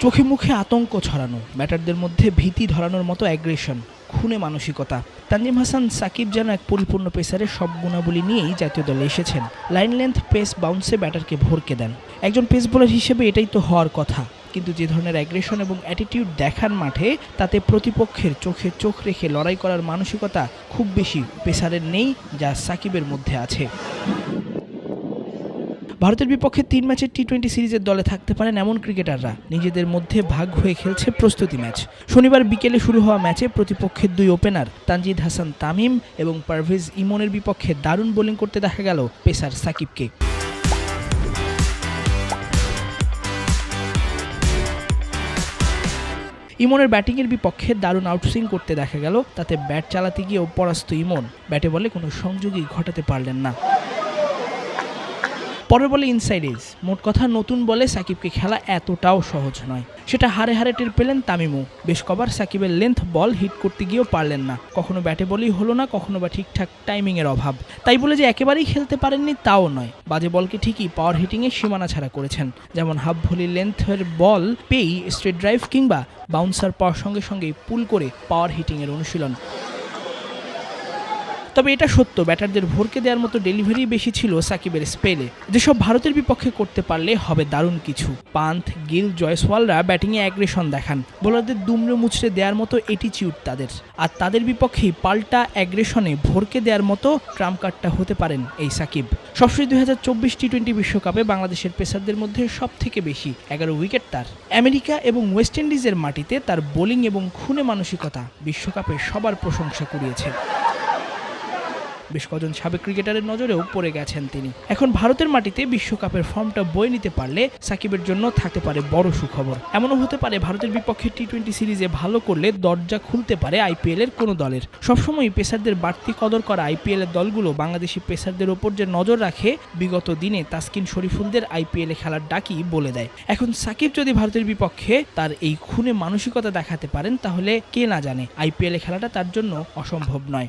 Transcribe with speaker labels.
Speaker 1: চোখে মুখে আতঙ্ক ছড়ানো ব্যাটারদের মধ্যে ভীতি ধরানোর মতো অ্যাগ্রেশন খুনে মানসিকতা। তানজিম হাসান, সাকিব যেন এক পরিপূর্ণ পেসারের সব গুণাবলী নিয়েই জাতীয় দলে এসেছেন। লাইন লেন্থ পেস বাউন্সে ব্যাটারকে ভরকে দেন। একজন পেস বোলার হিসেবে এটাই তো হওয়ার কথা। কিন্তু যে ধরনের অ্যাগ্রেশন এবং অ্যাটিটিউড দেখান মাঠে, তাতে প্রতিপক্ষের চোখে চোখ রেখে লড়াই করার মানসিকতা খুব বেশি পেসারের নেই যা সাকিবের মধ্যে আছে। ভারতের বিপক্ষে তিন ম্যাচের টি টোয়েন্টি সিরিজের দলে থাকতে পারেন এমন ক্রিকেটাররা। নিজেদের মধ্যে ভাগ হয়ে খেলছে প্রস্তুতি ম্যাচ। শনিবার বিকেলে শুরু হওয়া ম্যাচে প্রতিপক্ষের দুই ওপেনার তানজিদ হাসান তামিম এবং পারভেজ ইমনের বিপক্ষে দারুণ বোলিং করতে দেখা গেল পেসার সাকিবকে। ইমনের ব্যাটিংয়ের বিপক্ষে দারুণ আউটসুইং করতে দেখা গেল, তাতে ব্যাট চালাতে গিয়েও পরাস্ত ইমন। ব্যাটে বলে কোনো সংযোগই ঘটাতে পারলেন না। পরের বলে ইনসাইড এজ মোট কথা নতুন বলে সাকিবকে খেলা এতটাও সহজ নয়। সেটা হারে হারে টের পেলেন তামিমও। বেশ কবার সাকিবের লেন্থ বল হিট করতে গিয়েও পারলেন না। কখনো ব্যাটে বলেই হলো না, কখনো বা ঠিকঠাক টাইমিংয়ের অভাব। তাই বলে যে একেবারেই খেলতে পারেননি তাও নয়। বাজে বলকে ঠিকই পাওয়ার হিটিংয়ে সীমানা ছাড়া করেছেন। যেমন হাফ ভলি লেন্থের বল পেয়েই স্ট্রেট ড্রাইভ কিংবা বাউন্সার পাওয়ার সঙ্গে সঙ্গেই পুল করে পাওয়ার হিটিংয়ের অনুশীলন। তবে এটা সত্য, ব্যাটারদের ভরকে দেওয়ার মতো ডেলিভারি বেশি ছিল সাকিবের স্পেলে যেসব ভারতের বিপক্ষে করতে পারলে হবে দারুণ কিছু। পান্থ, গিল, জয়সওয়ালরা ব্যাটিংয়ে অ্যাগ্রেশন দেখান। বোলারদের দুমড়ে মুচড়ে দেওয়ার মতো এটিচিউড তাদের। আর তাদের বিপক্ষেই পাল্টা অ্যাগ্রেশনে ভরকে দেওয়ার মতো ট্রাম্প কার্ডটা হতে পারেন এই সাকিব। সবশেষ দুই হাজার চব্বিশ টি টোয়েন্টি বিশ্বকাপে বাংলাদেশের পেসারদের মধ্যে সব থেকে বেশি, এগারো উইকেট তার। আমেরিকা এবং ওয়েস্ট ইন্ডিজের মাটিতে তার বোলিং এবং খুনে মানসিকতা বিশ্বকাপে সবার প্রশংসা কুড়িয়েছে। বেশ কজন সাবেক ক্রিকেটারের নজরেও পড়ে গেছেন তিনি। এখন ভারতের মাটিতে বিশ্বকাপের ফর্মটা বয়ে নিতে পারলে সাকিবের জন্য থাকতে পারে বড় সুখবর। এমনও হতে পারে ভারতের বিপক্ষে টি টোয়েন্টি সিরিজে ভালো করলে দরজা খুলতে পারে আইপিএল এর কোনো দলের। সবসময় পেসারদের বাড়তি কদর করা আইপিএল এর দলগুলো বাংলাদেশি পেসারদের ওপর যে নজর রাখে, বিগত দিনে তাসকিন শরীফুলদের আইপিএল খেলার ডাকই বলে দেয়। এখন সাকিব যদি ভারতের বিপক্ষে তার এই খুনে মানসিকতা দেখাতে পারেন, তাহলে কে না জানে, আইপিএল খেলাটা তার জন্য অসম্ভব নয়।